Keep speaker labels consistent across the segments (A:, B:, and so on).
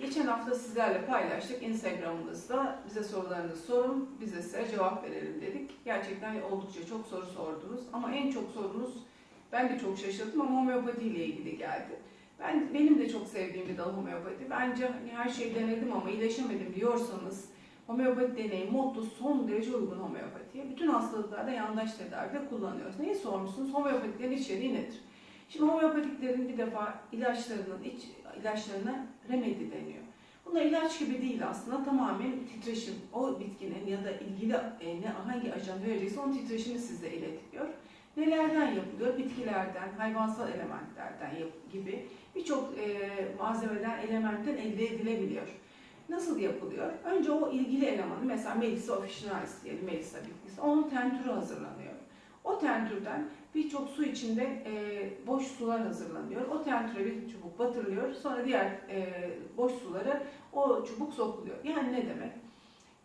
A: Geçen hafta sizlerle paylaştık Instagram'ımızda. Bize sorularınızı sorun, biz de size cevap verelim dedik. Gerçekten oldukça çok soru sordunuz ama en çok sorunuz ben de çok şaşırdım ama homeopati ile ilgili geldi. Ben benim de çok sevdiğim bir dal homeopati. Bence hani her şeyi denedim ama iyileşemedim diyorsanız homeopati deneyin. Motto son derece uygun homeopatiye. Bütün hastalıklarda yandaş tedavide kullanıyoruz. Neyi sormuşsunuz? Homeopatiklerin içeriği nedir? Şimdi homeopatiklerin bir defa ilaçlarının iç ilaçlarına remedi deniyor. Bunlar ilaç gibi değil aslında tamamen titreşim. O bitkinin ya da ilgili e, ne hangi ajan verecekse onun titreşimi size iletiliyor. Nelerden yapılıyor? Bitkilerden, hayvansal elementlerden gibi birçok e, malzemeden, elementten elde edilebiliyor. Nasıl yapılıyor? Önce o ilgili elemanı, mesela Melissa officinalis diyelim, Melissa bitkisi, onun tentürü hazırlanıyor. O tentürden birçok su içinde e, boş sular hazırlanıyor. O tentüre bir çubuk batırılıyor. Sonra diğer e, boş sulara o çubuk sokuluyor. Yani ne demek?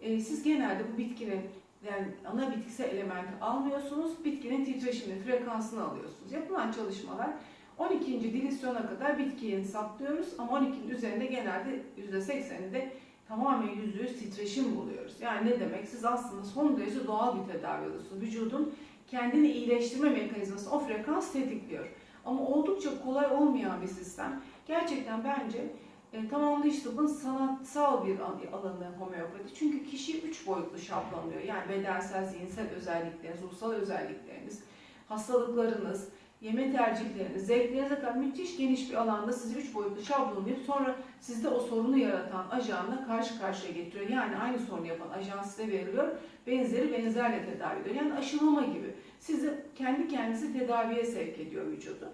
A: E, siz genelde bu bitkinin yani ana bitkisel elementi almıyorsunuz. Bitkinin titreşimini, frekansını alıyorsunuz. Yapılan çalışmalar 12. dilisyona kadar bitkiyi saplıyoruz ama 12'nin üzerinde genelde %80'inde tamamen %100 titreşim buluyoruz. Yani ne demek? Siz aslında son derece doğal bir tedavi alıyorsunuz. Vücudun kendini iyileştirme mekanizması o frekans tetikliyor. Ama oldukça kolay olmayan bir sistem. Gerçekten bence e, tamamlayıcı tıbbın sanatsal bir al- alanı homeopati. Çünkü kişi üç boyutlu şablonluyor. Yani bedensel, zihinsel özellikleriniz, ruhsal özellikleriniz, hastalıklarınız, yeme tercihleriniz, zevklerinize kadar müthiş geniş bir alanda sizi üç boyutlu şablonlayıp sonra sizde o sorunu yaratan ajanla karşı karşıya getiriyor. Yani aynı sorunu yapan ajan size veriliyor. Benzeri benzerle tedavi ediyor. Yani aşılama gibi. Sizi kendi kendinizi tedaviye sevk ediyor vücudu.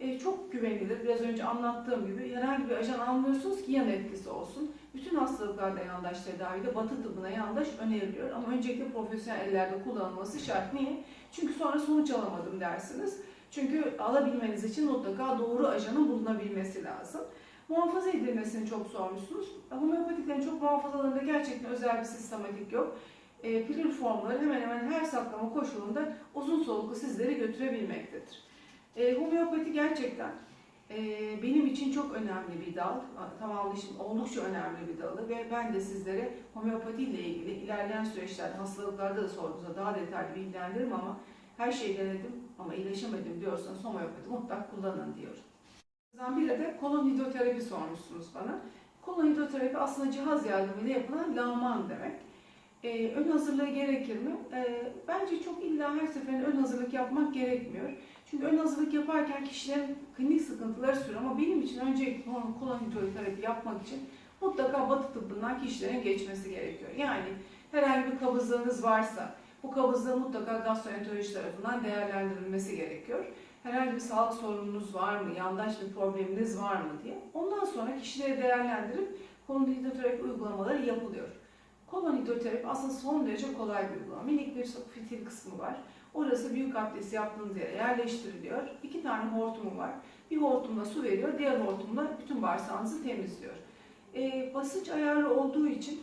A: E, çok güvenilir. Biraz önce anlattığım gibi herhangi bir ajan almıyorsunuz ki yan etkisi olsun. Bütün hastalıklarda yandaş tedavide batı tıbbına yandaş öneriliyor. Ama öncelikle profesyonel ellerde kullanılması şart. Niye? Çünkü sonra sonuç alamadım dersiniz. Çünkü alabilmeniz için mutlaka doğru ajanın bulunabilmesi lazım. Muhafaza edilmesini çok sormuşsunuz. Homeopatiklerin çok muhafazalarında gerçekten özel bir sistematik yok. E, pilül formları hemen hemen her saklama koşulunda uzun soluklu sizleri götürebilmektedir. E, homeopati gerçekten e, benim için çok önemli bir dal. Tamamlayışım oldukça önemli bir dalı ve ben de sizlere homeopati ile ilgili ilerleyen süreçlerde hastalıklarda da sorduğunuzda daha detaylı bilgilendiririm ama her şeyi denedim ama iyileşemedim diyorsanız homeopati mutlak kullanın diyorum. Sizden biri de kolon hidroterapi sormuşsunuz bana. Kolon hidroterapi aslında cihaz yardımıyla yapılan lağman demek. Ee, ön hazırlığı gerekir mi? Ee, bence çok illa her seferinde ön hazırlık yapmak gerekmiyor. Çünkü ön hazırlık yaparken kişilerin klinik sıkıntıları sürüyor ama benim için öncelikle kolon hidroterapi yapmak için mutlaka batı tıbbından kişilerin geçmesi gerekiyor. Yani herhangi bir kabızlığınız varsa bu kabızlığın mutlaka gastroenteroloji tarafından değerlendirilmesi gerekiyor. Herhangi bir sağlık sorununuz var mı, yandaş bir probleminiz var mı diye. Ondan sonra kişileri değerlendirip kolon hidroterapi uygulamaları yapılıyor. Kolon hidroterapi aslında son derece kolay bir uygulama. Minik bir fitil kısmı var. Orası büyük abdest yaptığınız yere yerleştiriliyor. İki tane hortumu var. Bir hortumla su veriyor, diğer hortumla bütün bağırsağınızı temizliyor. Ee, basınç ayarlı olduğu için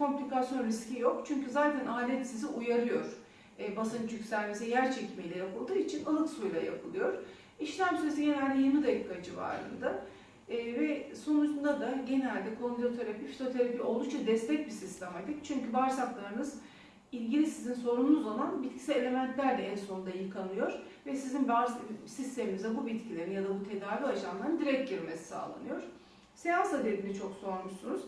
A: komplikasyon riski yok. Çünkü zaten alet sizi uyarıyor. Ee, basınç yükselmesi yer çekimiyle yapıldığı için ılık suyla yapılıyor. İşlem süresi genelde 20 dakika civarında. Ee, ve sonucunda da genelde kondiloterapi, fitoterapi oldukça destek bir sistematik. Çünkü bağırsaklarınız ilgili sizin sorununuz olan bitkisel elementler de en sonunda yıkanıyor ve sizin sisteminize bu bitkilerin ya da bu tedavi ajanlarının direkt girmesi sağlanıyor. Seans adedini çok sormuşsunuz.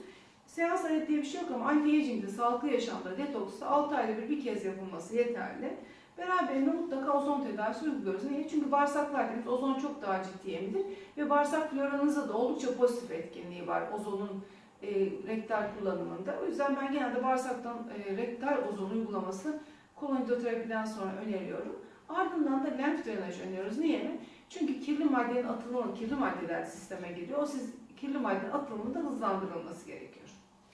A: Seans adet diye bir şey yok ama anti-aging'de, sağlıklı yaşamda, detoksta 6 ayda bir bir kez yapılması yeterli. Beraberinde mutlaka ozon tedavisi uyguluyoruz. Niye? Çünkü bağırsaklar dediğimiz ozon çok daha ciddi emilir ve bağırsak floranızda da oldukça pozitif etkinliği var ozonun e, rektal kullanımında. O yüzden ben genelde bağırsaktan e, rektal ozon uygulaması kolon hidroterapiden sonra öneriyorum. Ardından da lenf drenaj öneriyoruz. Niye mi? Çünkü kirli maddenin atılımı, kirli maddeler sisteme giriyor. O siz kirli maddenin atılımının da hızlandırılması gerekiyor.